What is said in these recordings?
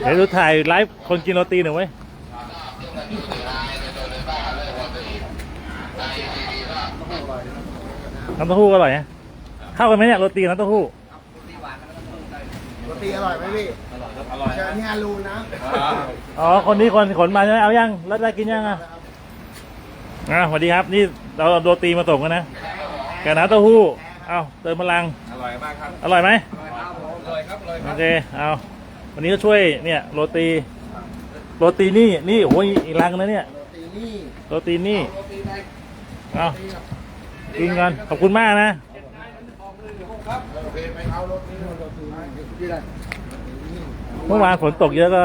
เดี๋ยวดูถ่ายไลฟ์คนกินโรตีหน่อยเว้ยน้ำเต้าหู้ก็อร่อยนะเข้ากันไหมเนี่ยโรตีกับน้ำเต้าหู้โรตีอร่อยไหมพี่อร่อยเชิญที่ฮารูนะอ๋อคนนี้คนขนมาใช่ไหมเอายังแล้วได้กินยังอะอะสวัสดีครับนี่เราเอาโรตีมาส่งกันนะกับน้ำเต้าหู้เอาเติมพลังอร่อยมากครับอร่อยไหมอร่อยครับอร่อยคโอรับเคเอา วันนี้ก็ช่วยเนี่ยโรตี โรตีนี่นี่โอ้ยอีกลังนะเนี่ยโรตีนี่โรตีนี่เอากินกันขอบคุณมากนะเมื่อวานฝนตกเยอะก็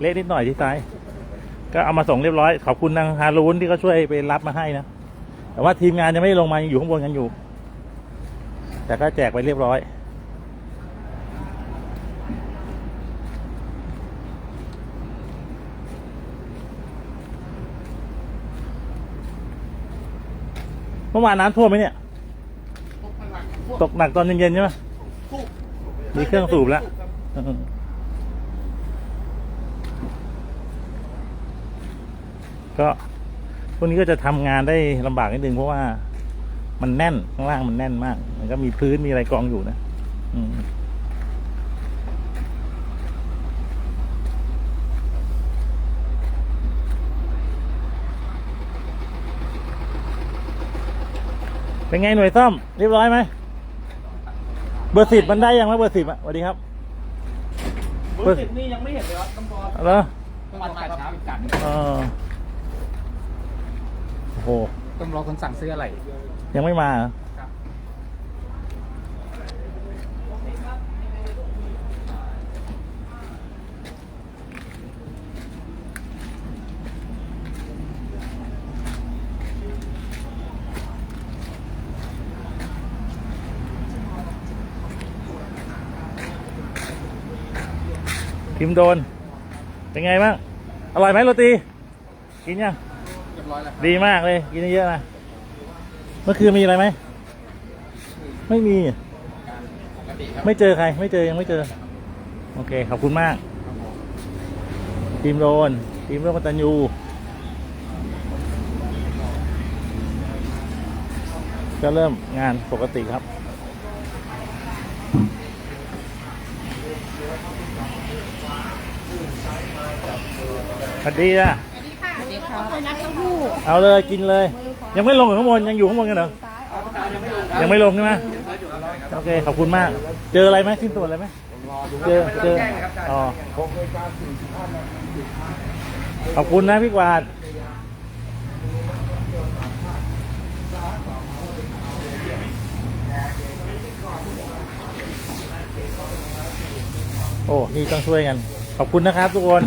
เละนิดหน่อยที่ซ้ายก็เอามาส่งเรียบร้อย ขอบคุณทางฮารูนที่เขาช่วยไปรับมาให้นะ แต่ว่าทีมงานยังไม่ได้ลงมายังอยู่ข้างบนกันอยู่ แต่ก็แจกไปเรียบร้อย เมื่อวานน้ำท่วมไหมเนี่ย ตกหนักตอนเย็นๆใช่ไหมมีเครื่องสูบแล้วก็พวกนี้ก็จะทำงานได้ลำบากนิดนึงเพราะว่า มันแน่นข้างล่างมันแน่นมาก มันก็มีพื้นมีอะไรกองอยู่นะ อืม เป็นไงหน่วยซ่อม เรียบร้อยไหมเบอร์สิบมันได้ยังไหมเบอร์สิบอะสวัสดีครับเบอร์สิบนี่ยังไม่เห็นเลยครับต้องรอเหรอต้องรอการเช้าอีกกันเออโอ้โหต้องรอคนสั่งซื้ออะไร ยังไม่มาเหรอ พิมพ์โดน เป็นไงบ้าง อร่อยไหมโรตี กินยังเรียบร้อยแล้วดีมากเลย กินเยอะๆนะ เมื่อคืนมีอะไรไหม ไม่มี ปกติครับไม่เจอใคร ไม่เจอยังไม่เจอ โอเค ขอบคุณมากทีมโดนทีมโรคตันยูก็เริ่มงานปกติครับ สวัสดีจ้ะเป็นนักเต้าหู้เอาเลยกินเลย ยังไม่ลงถึงข้างบนยังอยู่ข้างบนกันเหรอยังไม่ลงใช่ไหมโอเคขอบคุณมาก เจออะไรไหมสิ้นตัวอะไรไหมเจอเจออ๋อขอบคุณนะพี่กวาดโอ้นี่ต้องช่วยกัน ขอบคุณนะครับทุกคน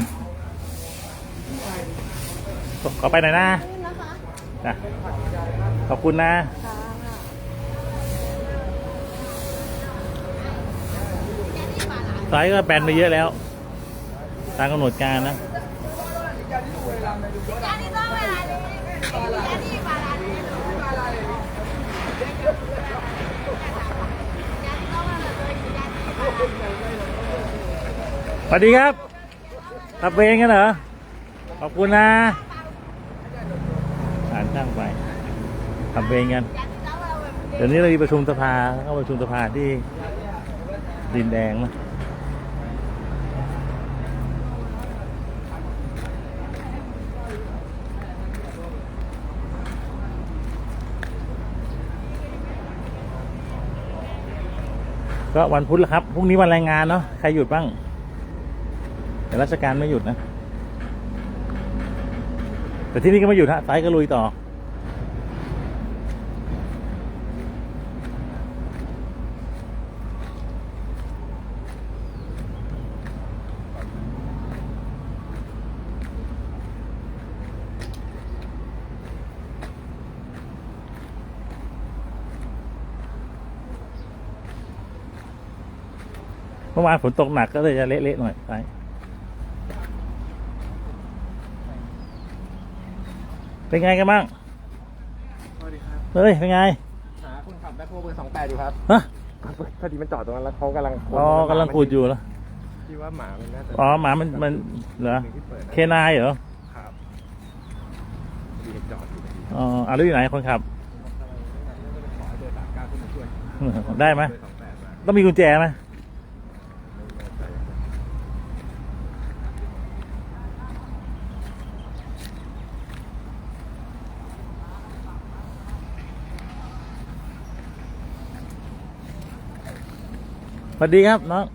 ขอไปหน่อยนะนี่นะคะนะขอบคุณนะสายก็แบนไปเยอะแล้ว ตามกำหนดการนะสวัสดีครับขับเวงกันเหรอ ขอบคุณนะ อ่านช่างไปขับเวงกันเดี๋ยวนี้เรามีประชุมสภาเข้าประชุมสภาที่ดินแดงนะก็วันพุธแล้วครับ พรุ่งนี้วันแรงงานเนาะ ใครหยุดบ้าง แต่ราชการไม่หยุดนะ แต่ที่นี่ก็ไม่หยุดฮะสายก็ลุยต่อ เมื่อวานฝนตกหนักก็เลยจะเละๆหน่อยไปเป็นไงกันบ้างสวัสดีครับเฮ้ยเป็นไงหาคนขับแบ็คโฮเบอร์สองแปดอยู่ครับฮะพอดีมันจอดตรงนั้นแล้วเขากำลังอ๋อกำลังขูดอยู่แล้วที่ว่าหมามันน่าจะอ๋อหมามันมันเหรอที่เปิดนะเคนายเหรอครับดีจอดอยู่พอดีอ๋ออะแล้วอยู่ไหนคนขับขอให้เดินตามก้าวขึ้นมาช่วยได้ไหมเบอร์สองแปดมาต้องมีกุญแจไหม สวัสดีครับน้อง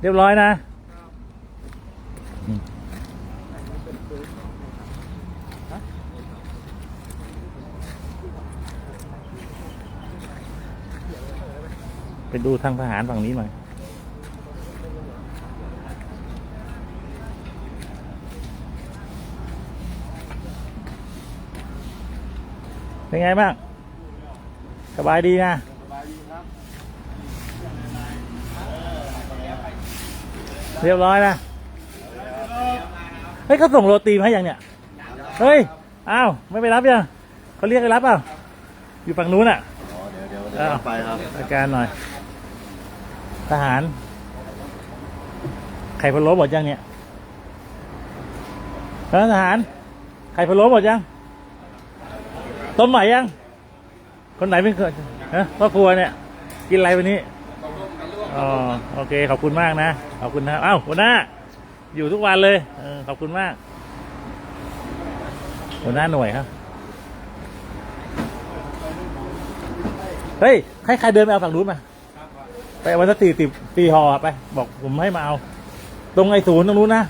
เรียบร้อยนะไปดูทางทหารฝั่งนี้หน่อยเป็นไงบ้าง สบายดีนะ เรียบร้อยนะ เฮ้ยเขาส่งโรตีมาให้ยังเนี่ย เฮ้ย อ้าว ไม่ไปรับยังเขาเรียกไปรับเปล่าอยู่ฝั่งนู้นอะอ๋อเดี๋ยวเดี๋ยวอ้าวไปครับอาการหน่อย ทหาร ไข่พะโล้หมดยังเนี่ยเออทหาร ไข่พะโล้หมดยัง ต้มใหม่ยัง คนไหนเป็นคนฮะพ่อครัวเนี่ย กินอะไรวันนี้ อ๋อโอเคขอบคุณมากนะขอบคุณนะเอ้าหัวหน้า อยู่ทุกวันเลยเออขอบคุณมากหัวหน้าหน่วยครับเฮ้ยใครใครเดินไปเอาฝั่งนู้นมาไปวันที่สี่สิบสี่ห่อไป บอกผมให้มาเอา ตรงไอ้ศูนย์ตรงนู้นนะ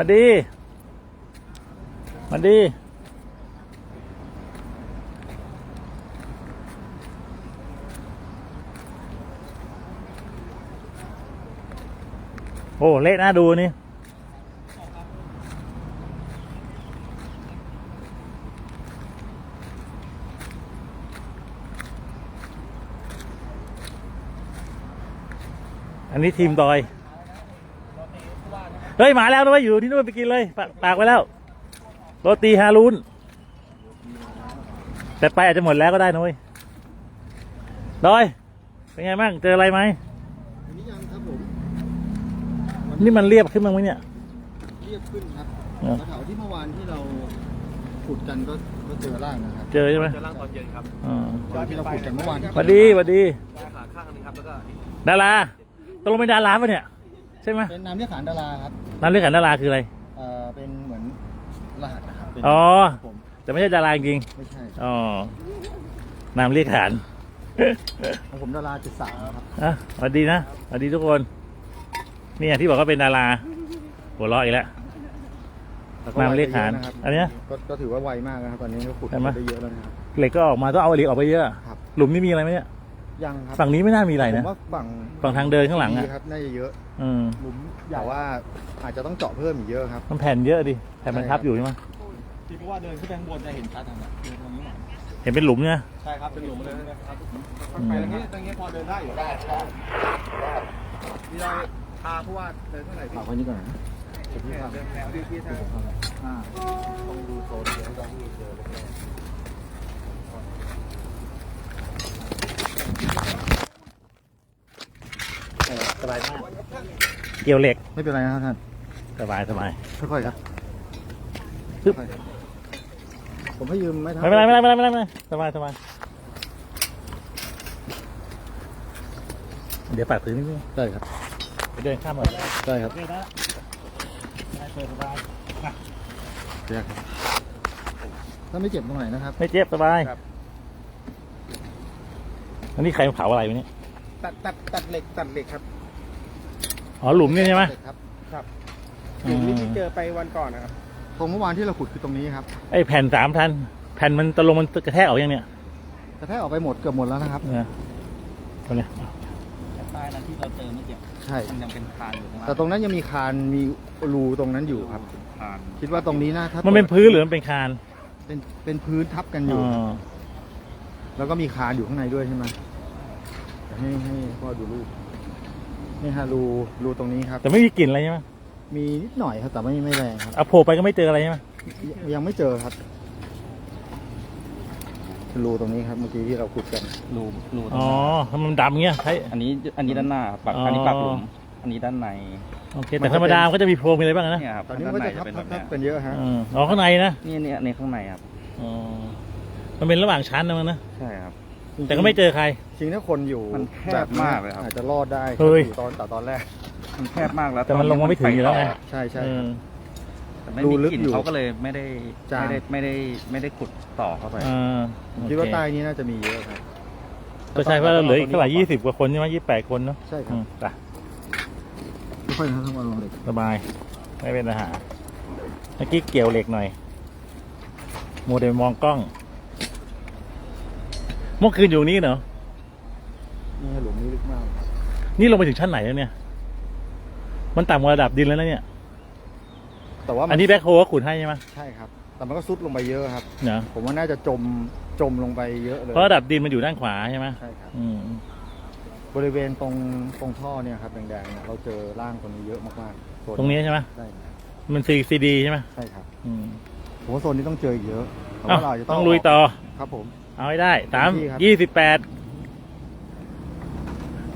มาดี มาดี โอ้เละน่าดูนี่อันนี้ทีมดอย เฮ้ยมาแล้วด้วยอยู่ที่นู่นไปกินเลยฝากฝากไว้แล้วโรตีฮารุนแต่ไปอาจจะหมดแล้วก็ได้นุ้ยดอยเป็นไงบ้างเจออะไรไหมวันนี้ยังครับผมนี่มันเรียบขึ้นบ้างไหมเนี่ยเรียบขึ้นครับเออแถวที่เมื่อวานที่เราขุดกันก็ก็เจอร่างนะครับเจอใช่ไหมจะล่างตอนเย็นครับอ่าตอนที่เราขุดกันเมื่อวานที่สวัสดีสวัสดีขาข้างนึงครับแล้วก็ดาราตกลงเป็นดาราปะเนี่ย ใช่ไหมเป็นนามเรียกขานดาราครับนามเรียกขันดาราคืออะไร เอ่อเป็นเหมือนรหัสนะครับเป็นอ๋อ ผมแต่ไม่ใช่ดาราจริงไม่ใช่ๆอ๋อนามเรียกขานของผมดาราจุดสามครับอะสวัสดีนะสวัสดีทุกคน เนี่ยที่บอกว่าเป็นดารา หัวเราะอีกแล้ว แต่ก็นามเรียกขานไวไปะะครับอันเนี้ยก็ก็ถือว่าไวมากนะครับตอนนี้ก็ขุดใช่ไหม ได้เยอะแล้วนะครับ เหล็กก็ออกมาต้องเอาเหล็กออกไปเยอะ ครับ หลุมนี่มีอะไรไหมเนี่ย ยังครับฝั่งนี้ไม่น่ามีอะไรผนะ มว่าฝั่งฝั่งทางเดินข้างหลังดีอะครับน่าจะเยอะอืมหลุมแต่ว่าอาจจะต้องเจาะเพิ่มอีกเยอะครับ มันแผ่นเยอะดิ แผ่นมันทับอยู่ใช่ไหมที่เพราะว่าเดินขึ้นไปข้างบนจะเห็นชัดนะครับเดินตรงนี้หน่อยเห็นเป็นหลุมเนี่ย ใช่ครับเป็นหลุมเลยนะครับอืม ไปตรงนี้ตรงนี้พอเดินได้อยู่ได้ครับนี่เราพาผู้ว่าเดินเท่าไหร่พี่ฝากไว้นี่ก่อนนะเดี๋ยวพี่ทำเดินแล้วพี่พี่ทางอ่าต้องดูโซนเดี๋ยวต้องดูเจอแรก สบายมากเกี่ยวเหล็กๆไม่เป็นไรนะครับท่านสบายสบายค่อยๆครับปึ๊บค่อยๆครับผมให้ยืมไหมครับไม่เป็นไรไม่เป็นไรไม่เป็นไรไม่เป็นไรสบายสบายเดี๋ยวฝากถือนิดนึงได้ครับไปเดินข้ามก่อนได้ครับโอเคนะได้เปิดสบายเรียกครับถ้าไม่เจ็บตรงไหนนะครับ ไม่เจ็บสบายอันนี้ใครเผาอะไรวะเนี่ยตัดตัดตัดเหล็กตัดเหล็กครับ อ๋อหลุมนี่ใช่ไหมเด็กครับครับอืหลุมมนี้ที่เจอไปวันก่อนนะครับตรงเมื่อวานที่เราขุดคือตรงนี้ครับไอ้แผ่นสามทันแผ่นมันตกลงมันกระแทกออกยังเนี่ยแต่ถ้าออกไปหมดเกือบหมดแล้วนะครับเนี่ยตัวเนี้ยใต้นั้นที่เราเจอเมื่อกี้ใช่มันยังเป็นคานอยู่ข้างล่างแต่ตรงนั้นยังมีคานมีรูตรงนั้นอยู่ครับคานคิดว่าตรงนี้นะถ้ามันเป็นพื้นหรือมันเป็นคานเป็นเป็นพื้นทับกันออ๋ยู่อแล้วก็มีคานอยู่ข้างในด้วยใช่ไหมให้ให้พ่อดูรูป นี่ฮะรูรูตรงนี้ครับ แต่ไม่มีกลิ่นอะไรใช่ไหมมีนิดหน่อยครับแต่ไม่ไม่แรงครับเอาโผล่ไปก็ไม่เจออะไรใช่ไหมยังยังไม่เจอครับรูตรงนี้ครับเมื่อกี้ที่เราขุดกันรูรูอ๋อทำไมมันดำเงี้ยใช่ อันนี้อันนี้ด้านหน้าครับปากอ๋ออั อันนี้ปากหลุมอันนี้ด้านในโอเคแต่ธรรมดามันก็จะมีโพรงมีอะไรบ้างนะเนี่ยครับตอนนี้ด้ามันนก็ในจะจะทับเป็นทัแบบบทับเนี้ยกันเยอะฮะอืมอ๋อข้างในนะนี่เนี่ยในข้างในครับ อ๋อมันเป็นระหว่างชั้นนะมันนะใช่ครับ แต่ก็ไม่เจอใคร จริงๆถ้าคนอยู่มันแคบมากเลยครับ อาจจะรอดได้เฮ้ย ตอนแต่ตอนแรก มันแคบมากแล้วแต่มันลงมาไม่ถึงอยู่แล้วไง ใช่ใช่ เอครับอแต่ไม่รูมีลึกกลิ่นอยู่เขาก็เลยไม่ได้จางไม่ได้ไม่ได้ไม่ได้ขุดต่อเข้าไป อ่าผมคิดว่าใต้นี้น่าจะมีเยอะครับก็ใช่เพราะเหลืออีกเท่าไหร่ยี่สิบกว่าคนใช่ไหมยี่แปดคนเนาะใช่คอืรับมไปไม่ค่อยทั้งวันลงเหล็กสบาย ไม่เป็นปัญหาเมื่อกี้เกี่ยวเหล็กหน่อยโมเดลมองกล้อง เมื่อคืนอยู่นี่เหรอนี่หลุมนี้ลึกมากครับนี่ลงไปถึงชั้นไหนแล้วเนี่ย มันต่ำกว่าระดับดินแล้วนะเนี่ย แต่ว่ามัอันนี้แบ็คโฮก็ขุดให้ใช่ไหมใช่ครับ แต่มันก็ซุดลงไปเยอะครับ เนาะผมว่าน่าจะจมจมลงไปเยอะเลยเพราะระดับดินมันอยู่ด้านขวาใช่ไหมใช่ครับ อืม บริเวณตรงตรงท่อเนี่ยครับแดงๆเนี่ยเราเจอร่างคนนี้เยอะมากๆโซตรงนี้ใช่ไหมใช่ครับมันซีซีดีใช่ไหมใช่ครับ อืมผมว่าโซนนี้ต้องเจออีกเยอะแต่เอ้าว่าเราอาจจะต้ต้อองงลุยต่อ ครับผม เอาให้ได้สามเต็มที่ครับยี่สิบแปด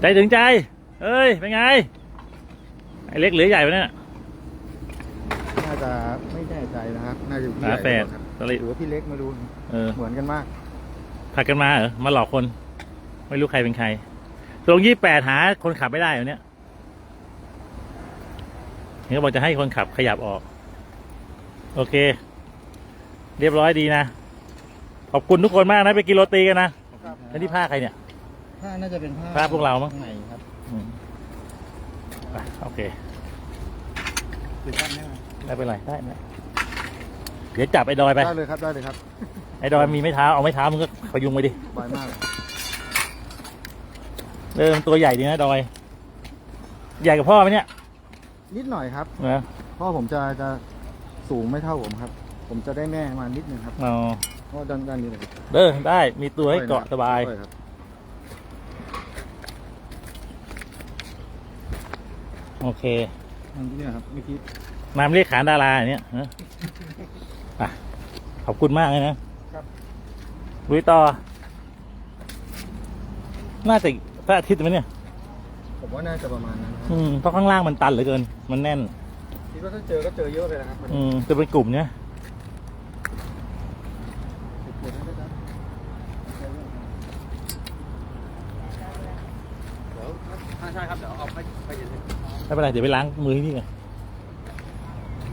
ใจถึงใจ เอ้ย เป็นไง ไอ้เล็กหรือใหญ่ไปเนี่ย น่าจะไม่แน่ใจนะครับ น่าจะอยู่ที่ฝาใหญ่แฝดครับสลิดหรือว่าพี่เล็กไม่รู้เออ เหมือนกันมาก ผัดกันมาเหรอ มาหลอกคน ไม่รู้ใครเป็นใครตรงยี่แปดหาคนขับไม่ได้เหรอเนี่ยเห็นเขาบอกจะให้คนขับขยับออก โอเค เรียบร้อยดีนะ ขอบคุณทุกคนมากนะไปกินโรตีกันนะแล้วนี่ผ้าใครเนี่ย ผ้าน่าจะเป็นผ้าผ้าพวกเรามั้ง ข้างในครับอืมไปโอเคหรือผ้าแน่ไม่เป็นไรได้ไหมเดี๋ยวจับไอ้ดอยไป ได้เลยครับได้เลยครับไอ้ดอยมีไม้เท้าเอาไม้เท้ามึงก็พยุงไปดิสบายมากเออมันตัวใหญ่ดีนะดอย ใหญ่กับพ่อไหมเนี่ยนิดหน่อยครับนะเพราะผมจะจะสูงไม่เท่าผมครับ ผมจะได้แม่มานิดนึงครับอ๋อเพราะด้านด้านนี้เลยเออได้มีตัวให้เกาะสบายช่วครับโอเค อันนี้เนี่ยครับเมื่อกี้นามเรียกขานดาราอย่างเนี้ยฮะอะขอบคุณมากเลยนะครับลุยต่อ น่าจะพระอาทิตย์ไหมเนี่ย ผมว่าน่าจะประมาณนั้นครับอืมเพราะข้างล่างมันตันเหลือเกิน มันแน่น คิดว่าถ้าเจอก็เจอเยอะเลยนะครับมันอืมจะเป็นกลุ่มเนี่ย เดี๋ยวนะครับเดี๋ยว ใช่ครับ เดี๋ยวเอาไปไปเย็น ไม่เป็นไรเดี๋ยวไปล้างมือที่นี่ก่อน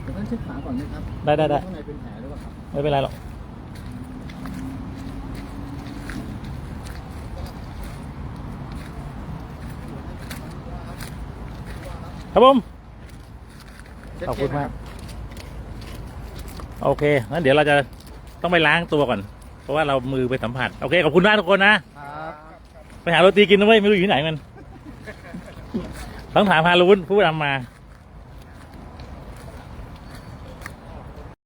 เดี๋ยวท่านเช็คขาก่อนนะครับได้ได้ได้ข้างในเป็นแผลหรือเปล่าครับไม่เป็นไรหรอกครับผมเช็ขอบคุณเช็มากนะโอเคงั้นเดี๋ยวเราจะต้องไปล้างตัวก่อน เพราะว่าเรามือไปสัมผัส โอเค ขอบคุณมากทุกคนนะ ครับ ไปหาโรตีกินนะเว้ยไม่รู้อยู่ที่ไหนมัน ต้องถามฮารุนผู้นำมา